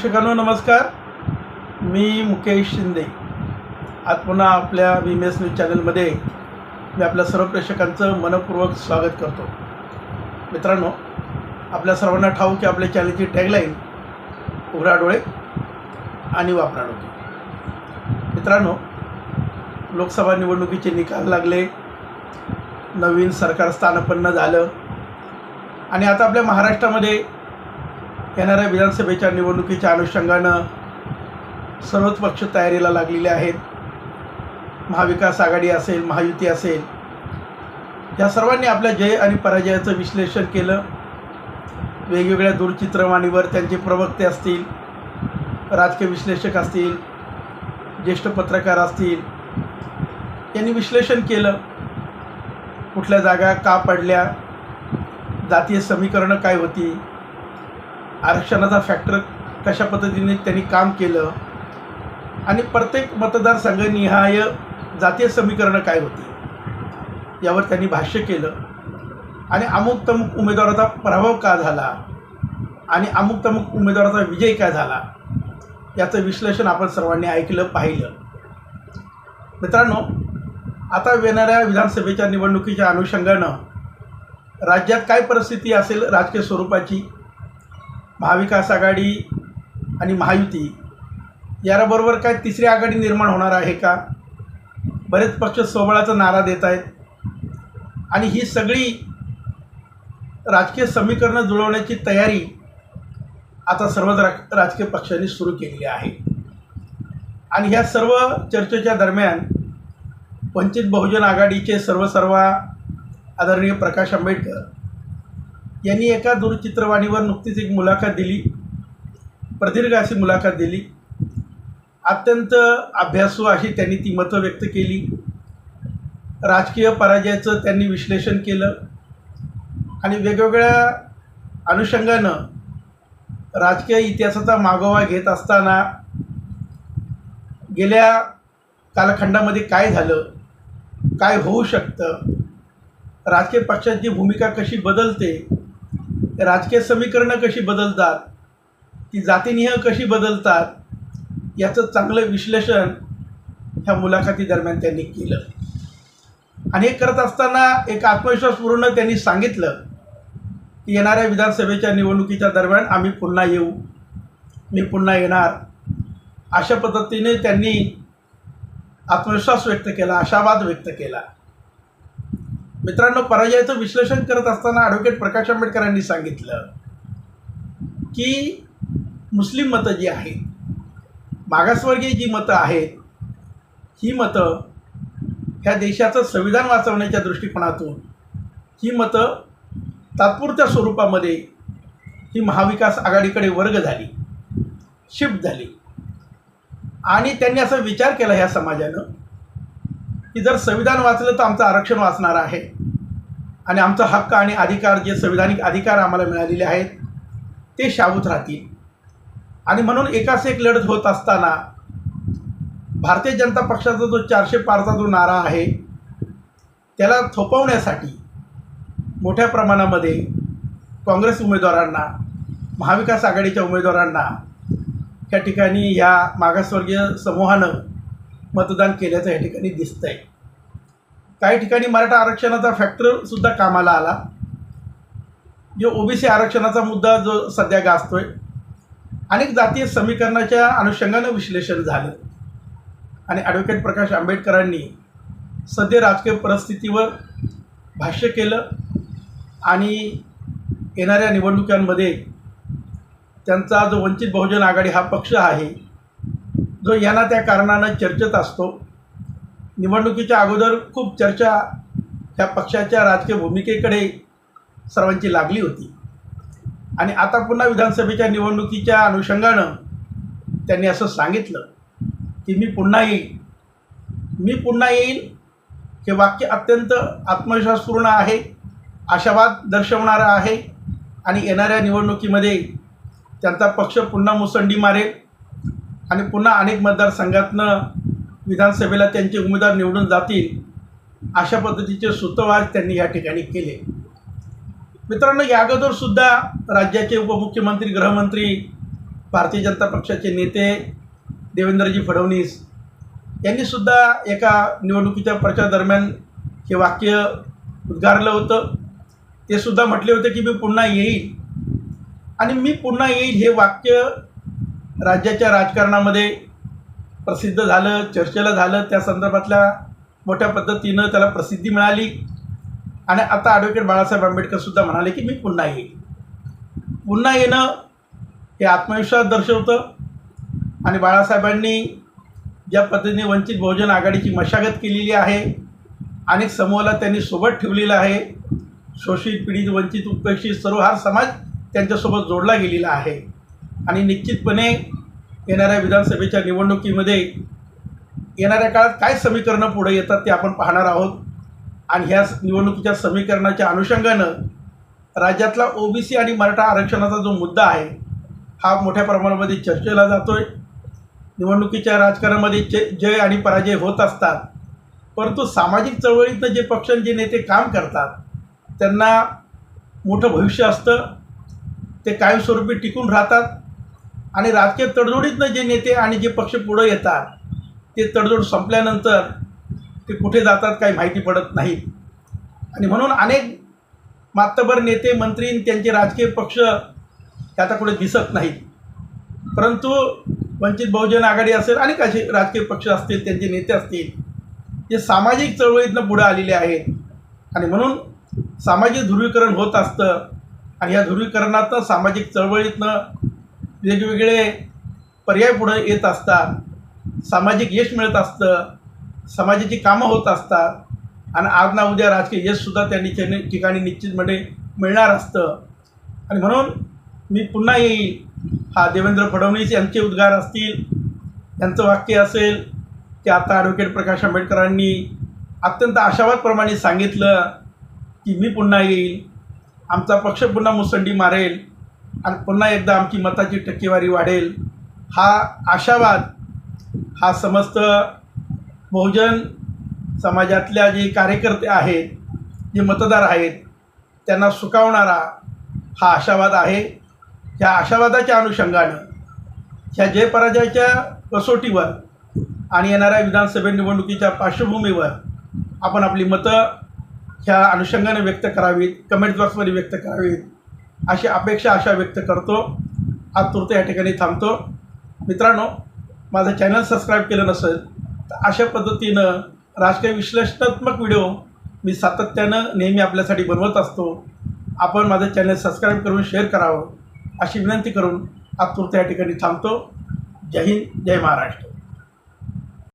प्रेक्षकांनो नमस्कार. मी मुकेश शिंदे. आज पुन्हा आपल्या बी एम एस न्यूज चॅनलमध्ये मी आपल्या सर्व प्रेक्षकांचं मनपूर्वक स्वागत करतो. मित्रांनो आपल्या सर्वांना ठाऊक की आपल्या चॅनलची टॅगलाईन उघडा डोळे आणि वापरा डोके. मित्रांनो लोकसभा निवडणुकीचे निकाल लागले. नवीन सरकार स्थानापन्न झालं. आणि आता आपल्या महाराष्ट्रामध्ये येणाऱ्या विधानसभेच्या निवडणुकीच्या अनुषंगानं सर्वच पक्ष तयारीला लागलेले आहेत. महाविकास आघाडी असेल महायुती असेल या सर्वांनी आपल्या जय आणि पराजयाचं विश्लेषण केलं. वेगवेगळ्या दूरचित्रवाणीवर त्यांचे प्रवक्ते असतील राजकीय विश्लेषक असतील ज्येष्ठ पत्रकार असतील यांनी विश्लेषण केलं. कुठल्या जागा का पडल्या जातीय समीकरणं काय होती आरक्षणाचा फॅक्टर कशा पद्धतीने त्यांनी काम केलं? आणि प्रत्येक मतदारसंघनिहाय जातीय समीकरणं काय होती? यावर त्यांनी भाष्य केलं. आणि अमुक तमुक उमेदवाराचा प्रभाव का झाला? आणि अमुक तमुक उमेदवाराचा विजय काय झाला? याचं विश्लेषण आपण सर्वांनी ऐकलं पाहिलं. मित्रांनो आता येणाऱ्या विधानसभेच्या निवडणुकीच्या अनुषंगानं राज्यात काय परिस्थिती असेल राजकीय स्वरूपाची? महाविकास आघाडी आणि महायुती याबरोबर काय तिसरी आघाडी निर्माण होणार आहे का? बरेच पक्ष सोबळाचा नारा देत आहेत. आणि ही सगळी राजकीय समीकरणं जुळवण्याची तयारी आता सर्वच रा राजकीय पक्षांनी सुरू केलेली आहे. आणि ह्या सर्व चर्चेच्या दरम्यान वंचित बहुजन आघाडीचे सर्व सर्व आदरणीय प्रकाश आंबेडकर यांनी एका दूरचित्रवाणीवर नुकतीच एक मुलाखत दिली. प्रदीर्घ अशी मुलाखत दिली. अत्यंत अभ्यासू अशी त्यांनी ती मतं व्यक्त केली. राजकीय पराजयाचं त्यांनी विश्लेषण केलं. आणि वेगवेगळ्या अनुषंगानं राजकीय इतिहासाचा मागोवा घेत असताना गेल्या कालखंडामध्ये काय झालं काय होऊ शकतं राजकीय पक्षांची भूमिका कशी बदलते राजकीय समीकरणं कशी बदलतात ती जातीनिह कशी बदलतात याचं चांगलं विश्लेषण ह्या मुलाखती दरम्यान त्यांनी केलं. आणि हे करत असताना एक आत्मविश्वासपूर्ण त्यांनी सांगितलं की येणाऱ्या विधानसभेच्या निवडणुकीच्या दरम्यान आम्ही पुन्हा येऊ मी पुन्हा येणार. अशा पद्धतीने त्यांनी आत्मविश्वास व्यक्त केला आशावाद व्यक्त केला. मित्रांनो पराजयाचं विश्लेषण करत असताना ॲडव्होकेट प्रकाश आंबेडकरांनी सांगितलं की मुस्लिम मतं जी आहेत मागासवर्गीय जी मतं आहेत ही मतं ह्या देशाचं संविधान वाचवण्याच्या दृष्टिकोनातून ही मतं तात्पुरत्या स्वरूपामध्ये ही महाविकास आघाडीकडे वर्ग झाली शिफ्ट झाली. आणि त्यांनी असा विचार केला ह्या समाजानं की जर संविधान वाचलं तर आमचं आरक्षण वाचणार आहे. आणि आमचा हक्क आणि अधिकार जे संविधानिक अधिकार आम्हाला मिळालेले आहेत ते शाबूत राहतील. आणि म्हणून एकाच एक लढत होत असताना भारतीय जनता पक्षाचा जो चारशे पारचा जो नारा आहे त्याला थोपवण्यासाठी मोठ्या प्रमाणामध्ये काँग्रेस उमेदवारांना महाविकास आघाडीच्या उमेदवारांना या ठिकाणी ह्या मागासवर्गीय समूहानं मतदान केल्याचं या ठिकाणी दिसतं आहे काही ठिकाणी मराठा आरक्षणाचा फॅक्टरसुद्धा कामाला आला. जो ओबीसी आरक्षणाचा मुद्दा जो सध्या गाजतोय अनेक जातीय समीकरणाच्या अनुषंगानं विश्लेषण झालं. आणि ॲडव्होकेट प्रकाश आंबेडकरांनी सध्या राजकीय परिस्थितीवर भाष्य केलं आणि येणाऱ्या निवडणुकांमध्ये त्यांचा जो वंचित बहुजन आघाडी हा पक्ष आहे जो यांना त्या कारणानं चर्चेत असतो निवडणुकीच्या अगोदर खूप चर्चा ह्या पक्षाच्या राजकीय भूमिकेकडे सर्वांची लागली होती. आणि आता पुन्हा विधानसभेच्या निवडणुकीच्या अनुषंगानं त्यांनी असं सांगितलं की मी पुन्हा येईल मी पुन्हा येईल हे वाक्य अत्यंत आत्मविश्वासपूर्ण आहे आशावाद दर्शवणारं आहे आणि येणाऱ्या निवडणुकीमध्ये त्यांचा पक्ष पुन्हा मुसंडी मारेल आणि पुन्हा अनेक मतदारसंघातनं विधानसभेला त्यांचे उमेदवार निवडून जातील अशा पद्धतीचे सूत्रवाद त्यांनी या ठिकाणी केले. मित्रांनो या अगोदरसुद्धा राज्याचे उपमुख्यमंत्री गृहमंत्री भारतीय जनता पक्षाचे नेते देवेंद्रजी फडणवीस यांनीसुद्धा एका निवडणुकीच्या प्रचारादरम्यान हे वाक्य उद्गारलं होतं. ते सुद्धा म्हटले होते की मी पुन्हा येईल आणि मी पुन्हा येईल हे वाक्य राज्याच्या राजकारणामध्ये प्रसिद्ध झालं चर्चेला झालं त्या संदर्भातल्या मोठ्या पद्धतीनं त्याला प्रसिद्धी मिळाली. आणि आता ॲडव्होकेट बाळासाहेब आंबेडकरसुद्धा म्हणाले की मी पुन्हा येईल पुन्हा येणं हे आत्मविश्वास दर्शवतं. आणि बाळासाहेबांनी ज्या पद्धतीने वंचित बहुजन आघाडीची मशागत केलेली आहे अनेक समूहाला त्यांनी सोबत ठेवलेलं आहे शोषित पीडित वंचित उपेक्षित सर्व हा समाज त्यांच्यासोबत जोडला गेलेला आहे. आणि निश्चितपणे येणाऱ्या विधानसभेच्या निवडणुकीमध्ये येणाऱ्या काळात काय समीकरणं पुढे येतात ते आपण पाहणार आहोत. आणि ह्या निवडणुकीच्या समीकरणाच्या अनुषंगानं राज्यातला ओबीसी आणि मराठा आरक्षणाचा जो मुद्दा आहे हा मोठ्या प्रमाणामध्ये चर्चेला जातो आहे निवडणुकीच्या राजकारणामध्ये जे जय आणि पराजय होत असतात परंतु सामाजिक चळवळीतनं जे पक्ष जे नेते काम करतात त्यांना मोठं भविष्य असतं. ते कायमस्वरूपी टिकून राहतात. आणि राजकीय तडजोडीतनं जे नेते आणि जे पक्ष पुढं येतात ते तडजोड संपल्यानंतर ते कुठे जातात काही माहिती पडत नाही. आणि म्हणून अनेक मातबर नेते मंत्री त्यांचे राजकीय पक्ष हे आता कुठे दिसत नाहीत. परंतु वंचित बहुजन आघाडी असेल अनेक असे राजकीय पक्ष असतील त्यांचे नेते असतील जे सामाजिक चळवळीतनं पुढे आलेले आहेत. आणि म्हणून सामाजिक ध्रुवीकरण होत असतं आणि या ध्रुवीकरणातनं सामाजिक चळवळीतनं वेगवेगळे पर्याय पुढे येत असतात. सामाजिक यश मिळत असतं. समाजाची कामं होत असतात. आणि आज ना उद्या राजकीय यशसुद्धा त्या ठिकाणी निश्चितपणे मिळणार असतं. आणि म्हणून मी पुन्हा येईल. हा देवेंद्र फडणवीस यांचे उद्गार असतील यांचं वाक्य असेल की आता ॲडव्होकेट प्रकाश आंबेडकरांनी अत्यंत आशावादप्रमाणे सांगितलं की मी पुन्हा येईल. आमचा पक्ष पुन्हा मुसंडी मारेल. आणि पुन्हा एकदा आमची मताची टक्केवारी वाढेल. हा आशावाद हा समस्त बहुजन समाजातल्या जे कार्यकर्ते आहेत जे मतदार आहेत त्यांना सुकावणारा हा आशावाद आहे. ह्या आशावादाच्या अनुषंगानं ह्या जयपराजयाच्या कसोटीवर आणि येणाऱ्या विधानसभा निवडणुकीच्या पार्श्वभूमीवर आपण आपली मतं ह्या अनुषंगाने व्यक्त करावीत कमेंट बॉक्समध्ये व्यक्त करावीत. अशी अपेक्षा आशा व्यक्त करतो. आज तुर्त या ठिकाणी थांबतो. मित्रांनो माझं चॅनल सबस्क्राईब केलं नसेल तर अशा पद्धतीनं राजकीय विश्लेषणात्मक व्हिडिओ मी सातत्यानं नेहमी आपल्यासाठी बनवत असतो. आपण माझं चॅनल सबस्क्राईब करून शेअर करावं अशी विनंती करून आज तुर्त या ठिकाणी थांबतो. जय हिंद जय महाराष्ट्र.